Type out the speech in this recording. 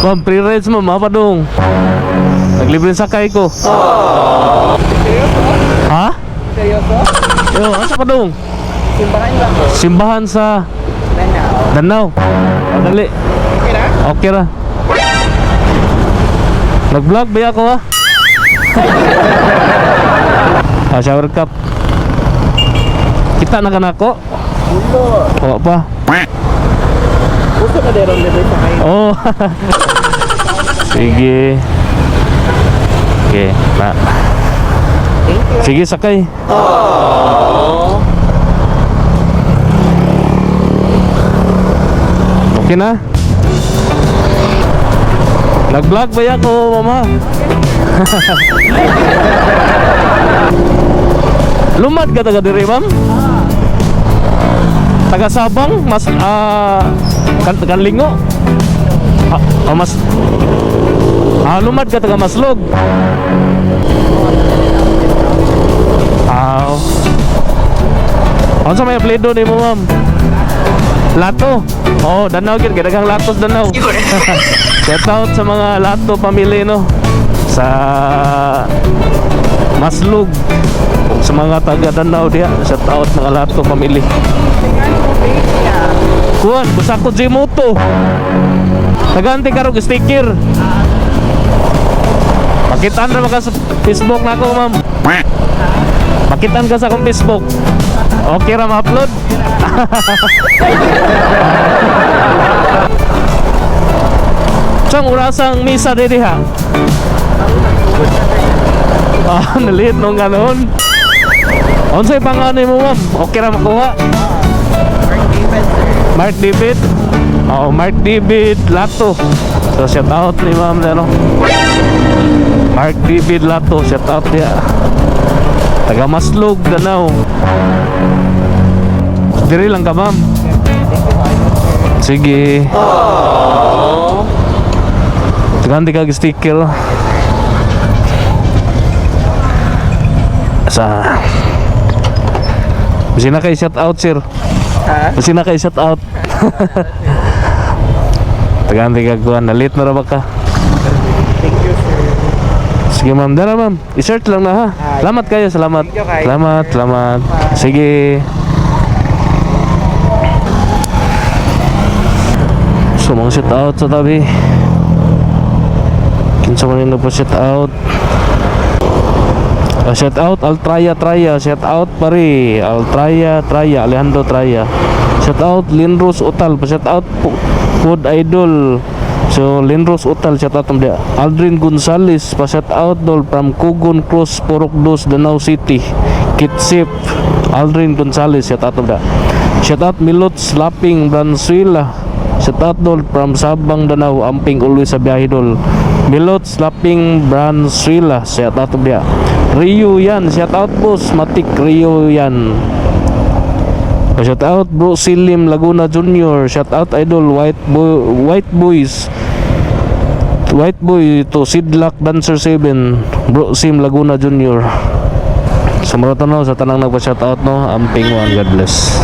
Ma'am, free rides ma'am, ha padong. Naglibre sakay ko. Ha? Seryoso? Yo, asa padong? Simbahan ba ko? Simbahan sa Danao. Danau. Dali. Okay na? Okay ra. Nag-vlog ba ako ha? ah, shower cup. Kita na ka na ako? Ulo. Oo pa. Gusto ka deron dito sa kayo. Oh. Sige. Okay, you. Sige, sakay. Okay na? Nag-vlog ba ako, mama? Lumad ka taga diri, ma'am? Taga Sabang, mas ah kan kanlingo. Ah, ah, mas Ah, lumad ka taga Maslog. Aw. Ano sa may apelido ni mo, ma'am? Lato. Oh, Danau gid kay daghang latos Danau. Shout out sa mga Lato family no sa Maslug sa mga taga Danau diha. Shout out mga Lato niya. Kuan, busa ko Jimoto. Taganti karog sticker. Makitaan na maka sa Facebook na ako, ma'am. Makitaan ka sa akong Facebook. Okay ra ma-upload? Saan urasang misa diri ha? Ah, nalit nung ganon. Unsay pangalan mo, ma'am? Okay ra makuha? Mark David, sir. Mark David. Lato. So shout out ni Ma'am ano. Mark David Lato, shout out dia. Taga Maslog, Danau. Diri lang ka, Ma'am. Sige. Ganti kag sticker. Sa Bisa na kay shout out, sir. Ha? Kasi na kay shout out. Taganti ka kuha na late na ra ba ka? Sige ma'am, dara ma'am. I-search lang na ha. Salamat kayo, salamat. Salamat, salamat. Sige. So mga shout out sa tabi. Kinsa man yung nagpa-shout out. Uh, shout out Altraya Traya, shout out pare Altraya Traya, Alejandro Traya. Shout out Linros Utal, pa shout out Food Idol. So Linros Utal shout out dia. Aldrin Gonzales pa shout out dol from Kugon Cross Purok Dos Danau City. Kitsip Aldrin Gonzales shout out dia. Shout out Milot Slapping Bransuela. Shout out dol from Sabang Danau Amping always sa biyahe dol. Milot Slapping Bransuela shout out dia. Rio yan, shout out boss, Matik Rio yan. Shout out bro Silim Laguna Junior, shout out idol White Boy White Boys. White Boy to Sidlak Dancer 7, bro Sim Laguna Junior. Sa mga tanaw sa tanang nagpa-shout out no, amping one, God bless.